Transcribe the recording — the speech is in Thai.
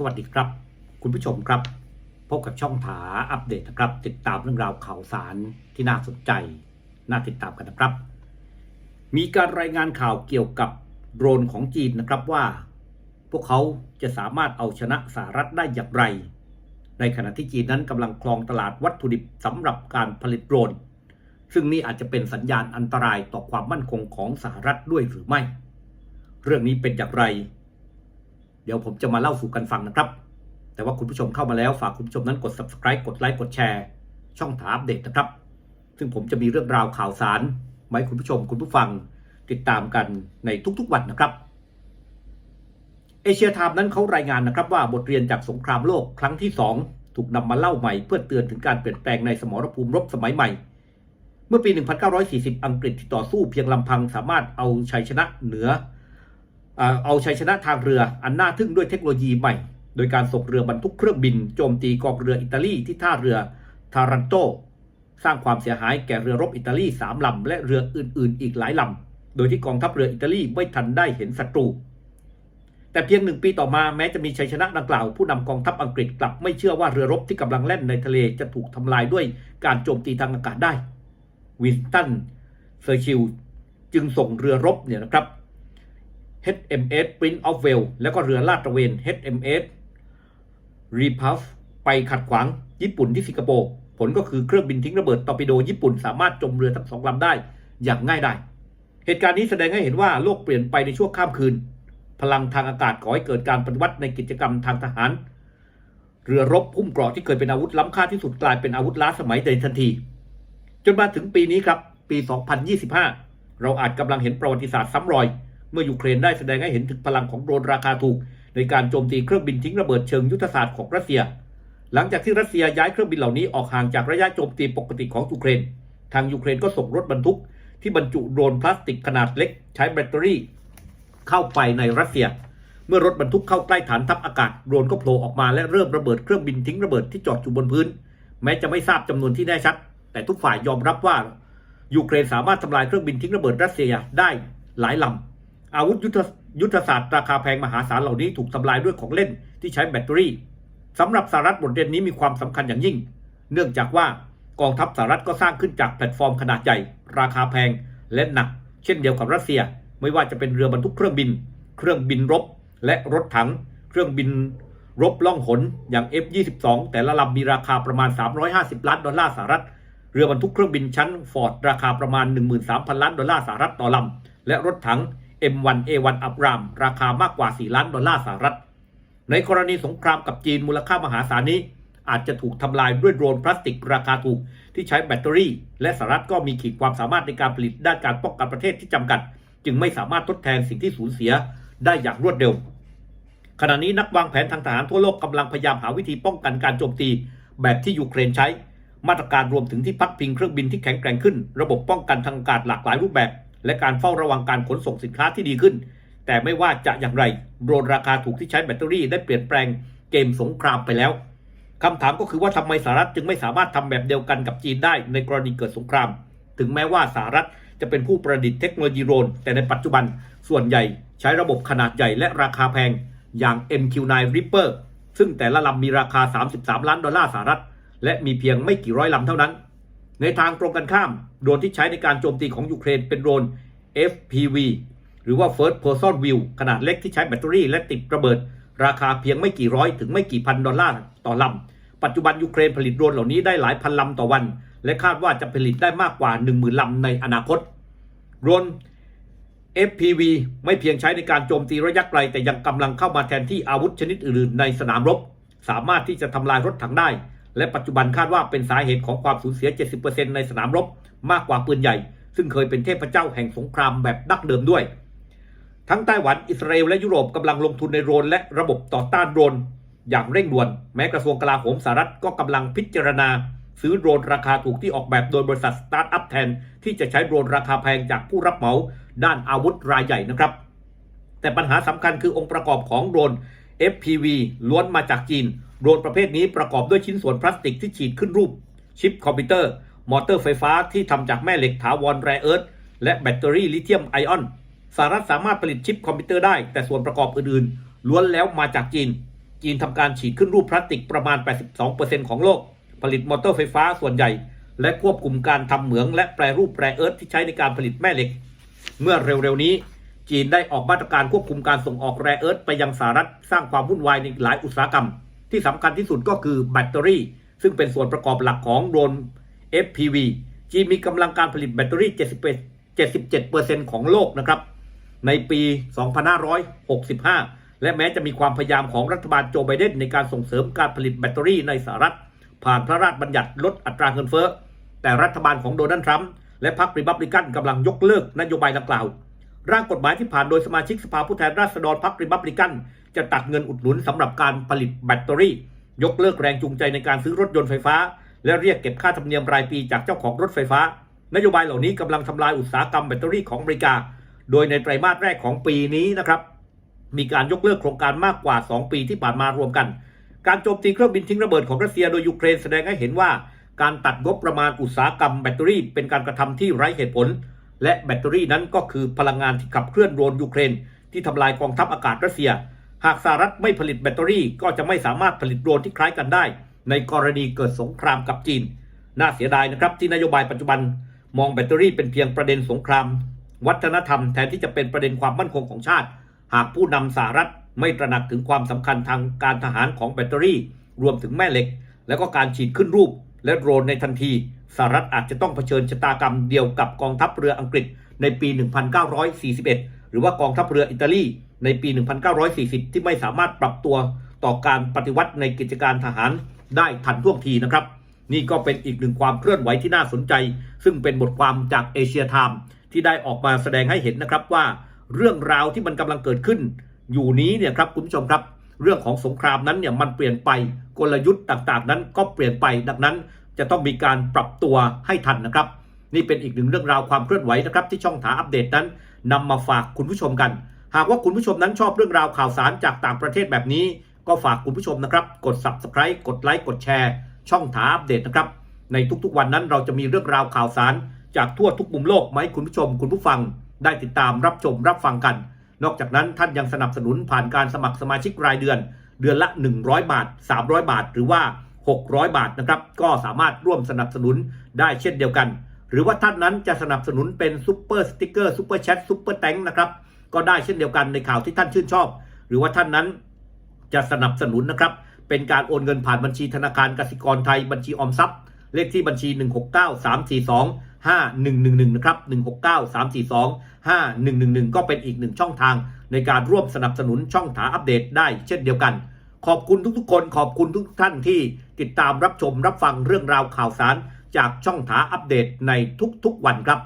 สวัสดีครับ คุณผู้ชมครับ พบกับช่องถาอัปเดตนะครับ ติดตามเรื่องราวข่าวสารที่น่าสนใจ น่าติดตามกันนะครับ มีการรายงานข่าวเกี่ยวกับโดรนของจีนนะครับว่า พวกเขาจะสามารถเอาชนะสหรัฐได้อย่างไร ในขณะที่จีนนั้นกำลังครองตลาดวัตถุดิบสำหรับการผลิตโดรน ซึ่งนี่อาจจะเป็นสัญญาณอันตรายต่อความมั่นคงของสหรัฐด้วยหรือไม่ เรื่องนี้เป็นอย่างไร ดี๋ยวผมจะมาเล่าสู่กันฟังนะครับ แต่ว่าคุณผู้ชมเข้ามาแล้วฝากคุณผู้ชมนั้นกด subscribe กดไลค์กดแชร์ ช่องถามอัปเดตนะครับ ซึ่งผมจะมีเรื่องราวข่าวสารมาให้คุณผู้ชมคุณผู้ฟังติดตามกันในทุกๆวันนะครับเอเชียไทม์นั้นเขารายงานนะครับว่าบทเรียนจากสงครามโลกครั้งที่ 2 ถูกนำมาเล่าใหม่เพื่อเตือนถึงการเปลี่ยนแปลงในสมรภูมิรบสมัยใหม่ เมื่อปี 1940 อังกฤษที่ต่อสู้เพียงลำพังสามารถเอาชัยชนะเหนือ เอาชัยชนะทางเรืออันน่าทึ่งด้วยเทคโนโลยีใหม่ โดยการส่งเรือบรรทุกเครื่องบินโจมตีกองเรืออิตาลีที่ท่าเรือทารันโต สร้างความเสียหายแก่เรือรบอิตาลีสามลำและเรืออื่น ๆ อีกหลายลำโดยที่กองทัพเรืออิตาลีไม่ทันได้เห็นศัตรู แต่เพียงหนึ่งปีต่อมาแม้จะมีชัยชนะดังกล่าว ผู้นำกองทัพอังกฤษกลับไม่เชื่อว่าเรือรบที่กำลังแล่นในทะเลจะถูกทำลายด้วยการโจมตีทางอากาศได้วินตันเซอร์ชิลจึงส่งเรือรบเนี่ยนะครับ HMS Prince of Wales แล้วก็เรือลาดตระเวน HMS Repulse ไปขัดขวางญี่ปุ่นที่สิงคโปร์ผลก็คือเครื่องบินทิ้งระเบิดตอร์ปิโดญี่ปุ่นสามารถจมเรือทั้งสองลำได้อย่างง่ายดายเหตุการณ์นี้แสดงให้เห็นว่าโลกเปลี่ยนไปในช่วงข้ามคืน พลังทางอากาศก่อให้เกิดการปฏิวัติในกิจกรรมทางทหาร เรือรบพุ่มเกราะที่เคยเป็นอาวุธล้ำค่าที่สุดกลายเป็นอาวุธล้าสมัยในทันที จนมาถึงปีนี้ครับปี 2025 เราอาจกำลังเห็นประวัติศาสตร์ซ้ำรอย เมื่อยูเครนได้แสดงให้เห็นถึงพลังของโดรนราคาถูก ในการโจมตีเครื่องบินทิ้งระเบิดเชิงยุทธศาสตร์ของรัสเซีย หลังจากที่รัสเซียย้ายเครื่องบินเหล่านี้ออกห่างจากระยะโจมตีปกติของยูเครน ทางยูเครนก็ส่งรถบรรทุก ที่บรรจุโดรนพลาสติกขนาดเล็ก ใช้แบตเตอรี่เข้าไปในรัสเซีย เมื่อรถบรรทุกเข้าใกล้ฐานทัพอากาศโดรนก็โผล่ออกมาและเริ่มระเบิดเครื่องบินทิ้งระเบิดที่จอดอยู่บนพื้น แม้จะไม่ทราบจำนวนที่แน่ชัด แต่ทุกฝ่ายยอมรับว่ายูเครนสามารถทำลายเครื่องบินทิ้งระเบิดรัสเซียได้หลายลำ อาวุธยุทธยุทธศาสตร์ราคาแพงมหาศาลเหล่านี้ถูกทำลายด้วยของเล่นที่ใช้แบตเตอรี่สำหรับสหรัฐบทเรียนนี้มีความสำคัญอย่างยิ่ง เนื่องจากว่ากองทัพสหรัฐก็สร้างขึ้นจากแพลตฟอร์มขนาดใหญ่ ราคาแพงและหนัก เช่นเดียวกับรัสเซีย ไม่ว่าจะเป็นเรือบรรทุกเครื่องบิน เครื่องบินรบ และรถถัง เครื่องบินรบล่องหนอย่าง F22 แต่ละลำมีราคาประมาณ 350 ล้านดอลลาร์สหรัฐ เรือบรรทุกเครื่องบินชั้นฟอร์ดราคาประมาณ 13,000 ล้านดอลลาร์สหรัฐต่อลำและรถถัง M1A1 อับราม ราคามากกว่า 4 ล้านดอลลาร์สหรัฐ ในกรณีสงครามกับจีนมูลค่ามหาศาลนี้ อาจจะถูกทำลายด้วยโดรนพลาสติกราคาถูกที่ใช้แบตเตอรี่ และสหรัฐก็มีขีดความสามารถในการผลิตด้านการป้องกันประเทศที่จำกัด จึงไม่สามารถทดแทนสิ่งที่สูญเสียได้อย่างรวดเร็ว ขณะนี้นักวางแผนทางทหารทั่วโลกกำลังพยายามหาวิธีป้องกันการโจมตีแบบที่ยูเครนใช้ มาตรการรวมถึงที่พักพิงเครื่องบินที่แข็งแกร่งขึ้น ระบบป้องกันทางอากาศหลากหลายรูปแบบ และการเฝ้าระวังการขนส่งสินค้าที่ดีขึ้น แต่ไม่ว่าจะอย่างไรโดรนราคาถูกที่ใช้แบตเตอรี่ได้เปลี่ยนแปลงเกมสงครามไปแล้วคำถามก็คือว่าทำไมสหรัฐจึงไม่สามารถทำแบบเดียวกันกับจีนได้ในกรณีเกิดสงคราม ถึงแม้ว่าสหรัฐจะเป็นผู้ประดิษฐ์เทคโนโลยีโดรนแต่ในปัจจุบันส่วนใหญ่ใช้ระบบขนาดใหญ่และราคาแพงอย่าง MQ-9 Reaper ซึ่งแต่ละลำมีราคา 33 ล้านดอลลาร์สหรัฐ และมีเพียงไม่กี่ร้อยลำเท่านั้น ในทางตรงกันข้ามโดรนที่ใช้ในการโจมตีของยูเครนเป็นโดรน FPV หรือว่า First Person View ขนาดเล็กที่ใช้แบตเตอรี่และติดระเบิด ราคาเพียงไม่กี่ร้อยถึงไม่กี่พันดอลลาร์ต่อลำ ปัจจุบันยูเครนผลิตโดรนเหล่านี้ได้หลายพันลำต่อวัน และคาดว่าจะผลิตได้มากกว่า 10,000ลำในอนาคตโดรน FPV ไม่เพียงใช้ในการโจมตีระยะไกล แต่ยังกำลังเข้ามาแทนที่อาวุธชนิดอื่นในสนามรบ สามารถที่จะทำลายรถถังได้ และปัจจุบันคาดว่าเป็นสาเหตุของความสูญเสีย 70%ในสนามรบมากกว่าปืนใหญ่ ซึ่งเคยเป็นเทพเจ้าแห่งสงครามแบบดั้งเดิมด้วย ทั้งไต้หวัน อิสราเอล และยุโรปกำลังลงทุนในโดรนและระบบต่อต้านโดรนอย่างเร่งด่วน แม้กระทรวงกลาโหมสหรัฐก็กำลังพิจารณา ซื้อโดรนราคาถูกที่ออกแบบโดยบริษัทสตาร์ทอัพแทน ที่จะใช้โดรนราคาแพงจากผู้รับเหมาด้านอาวุธรายใหญ่นะครับ แต่ปัญหาสำคัญคือองค์ประกอบของโดรน FPV ล้วนมาจากจีน โดรนประเภทนี้ประกอบด้วยชิ้นส่วนพลาสติกที่ฉีดขึ้นรูป ชิปคอมพิวเตอร์ มอเตอร์ไฟฟ้าที่ทำจากแม่เหล็กถาวรแรเอิร์ธและแบตเตอรี่ลิเธียมไอออนสหรัฐสามารถผลิตชิปคอมพิวเตอร์ได้ แต่ส่วนประกอบอื่นๆ ล้วนแล้วมาจากจีน จีนทำการฉีดขึ้นรูปพลาสติกประมาณ 82%ของโลก ผลิตมอเตอร์ไฟฟ้าส่วนใหญ่ และควบคุมการทำเหมืองและแปรรูปแปรเอิร์ธที่ใช้ในการผลิตแม่เหล็ก เมื่อเร็วๆนี้จีนได้ออกมาตรการควบคุมการส่งออกแรเอิร์ธไปยังสหรัฐสร้างความวุ่นวายในหลายอุตสาหกรรม ที่สำคัญที่สุดก็คือแบตเตอรี่ ซึ่งเป็นส่วนประกอบหลักของโดรน FPV จีนมีกำลังการผลิตแบตเตอรี่ 77%ของโลกนะครับ ในปี 2565 และแม้จะมีความพยายามของรัฐบาลโจไบเดนในการส่งเสริมการผลิตแบตเตอรี่ในสหรัฐ ผ่านพระราชบัญญัติลดอัตราเงินเฟ้อ แต่รัฐบาลของโดนัลด์ทรัมป์และพรรคริพับลิกันกำลังยกเลิกนโยบายดังกล่าว ร่างกฎหมายที่ผ่านโดยสมาชิกสภาผู้แทนราษฎรพรรคริพับลิกัน จะตัดเงินอุดหนุนสำหรับการผลิตแบตเตอรี่ ยกเลิกแรงจูงใจในการซื้อรถยนต์ไฟฟ้า และเรียกเก็บค่าธรรมเนียมรายปีจากเจ้าของรถไฟฟ้า นโยบายเหล่านี้กำลังทำลายอุตสาหกรรมแบตเตอรี่ของอเมริกา โดยในไตรมาสแรกของปีนี้นะครับมีการยกเลิกโครงการมากกว่า 2 ปีที่ผ่านมารวมกัน การโจมตีเครื่องบินทิ้งระเบิดของรัสเซียโดยยูเครนแสดงให้เห็นว่าการตัดงบประมาณอุตสาหกรรมแบตเตอรี่ เป็นการกระทำที่ไร้เหตุผล และแบตเตอรี่นั้นก็คือพลังงานที่ขับเคลื่อนโดรนยูเครน ที่ทำลายกองทัพอากาศรัสเซีย หากสหรัฐไม่ผลิตแบตเตอรี่ก็จะไม่สามารถผลิตโดรนที่คล้ายกันได้ ในกรณีเกิดสงครามกับจีน น่าเสียดายนะครับที่นโยบายปัจจุบัน มองแบตเตอรี่เป็นเพียงประเด็นสงคราม วัฒนธรรมแทนที่จะเป็นประเด็นความมั่นคงของชาติ หากผู้นำสหรัฐไม่ตระหนักถึงความสำคัญทางการทหารของแบตเตอรี่ รวมถึงแม่เหล็ก แล้วก็การฉีดขึ้นรูปและโดรนในทันที สหรัฐอาจจะต้องเผชิญชะตากรรมเดียวกับกองทัพเรืออังกฤษในปี 1941 หรือว่ากองทัพเรืออิตาลีในปี 1940 ที่ไม่สามารถปรับตัวต่อการปฏิวัติในกิจการทหารได้ทันท่วงทีนะครับ นี่ก็เป็นอีกหนึ่งความเคลื่อนไหวที่น่าสนใจ ซึ่งเป็นบทความจากเอเชียไทม์ที่ได้ออกมาแสดงให้เห็นนะครับว่า เรื่องราวที่มันกำลังเกิดขึ้น อยู่นี้เนี่ยครับคุณผู้ชมครับ เรื่องของสงครามนั้นเนี่ยมันเปลี่ยนไปกลยุทธ์ต่างๆ นั้นก็เปลี่ยนไปดังนั้น จะต้องมีการปรับตัวให้ทันนะครับ นี่เป็นอีกหนึ่งเรื่องราวความเคลื่อนไหวนะครับ ที่ช่องถาอัปเดตนั้นนำมาฝากคุณผู้ชมกัน หากว่าคุณผู้ชมนั้นชอบเรื่องราวข่าวสารจากต่างประเทศแบบนี้ ก็ฝากคุณผู้ชมนะครับ กด subscribe กดไลค์กดแชร์ ช่องถาอัปเดตนะครับ ในทุกๆวันนั้นเราจะมีเรื่องราวข่าวสาร จากทั่วทุกมุมโลกมาให้คุณผู้ชม คุณผู้ฟัง ได้ติดตามรับชมรับฟังกัน นอกจากนั้นท่านยังสนับสนุนผ่านการสมัครสมาชิกรายเดือน เดือนละ 100 บาท 300 บาท หรือว่า 600 บาทนะครับ ก็สามารถร่วมสนับสนุนได้เช่นเดียวกัน หรือว่าท่านนั้นจะสนับสนุนเป็นซุปเปอร์สติกเกอร์ซุปเปอร์แชทซุปเปอร์แตงนะครับก็ได้เช่นเดียวกันในข่าวที่ท่านชื่นชอบ หรือว่าท่านนั้นจะสนับสนุนนะครับ เป็นการโอนเงินผ่านบัญชีธนาคารกสิกรไทยบัญชีออมทรัพย์ เลขที่บัญชี 169 342 5111 นะครับ 169 342 5111 ก็เป็นอีกหนึ่งช่องทางในการร่วมสนับสนุนช่องถาอัปเดตได้เช่นเดียวกัน ขอบคุณทุกๆ คนขอบคุณทุกท่านที่ติดตามรับชมรับฟังเรื่องราวข่าวสาร จากช่องถาอัปเดตในทุกๆวันครับ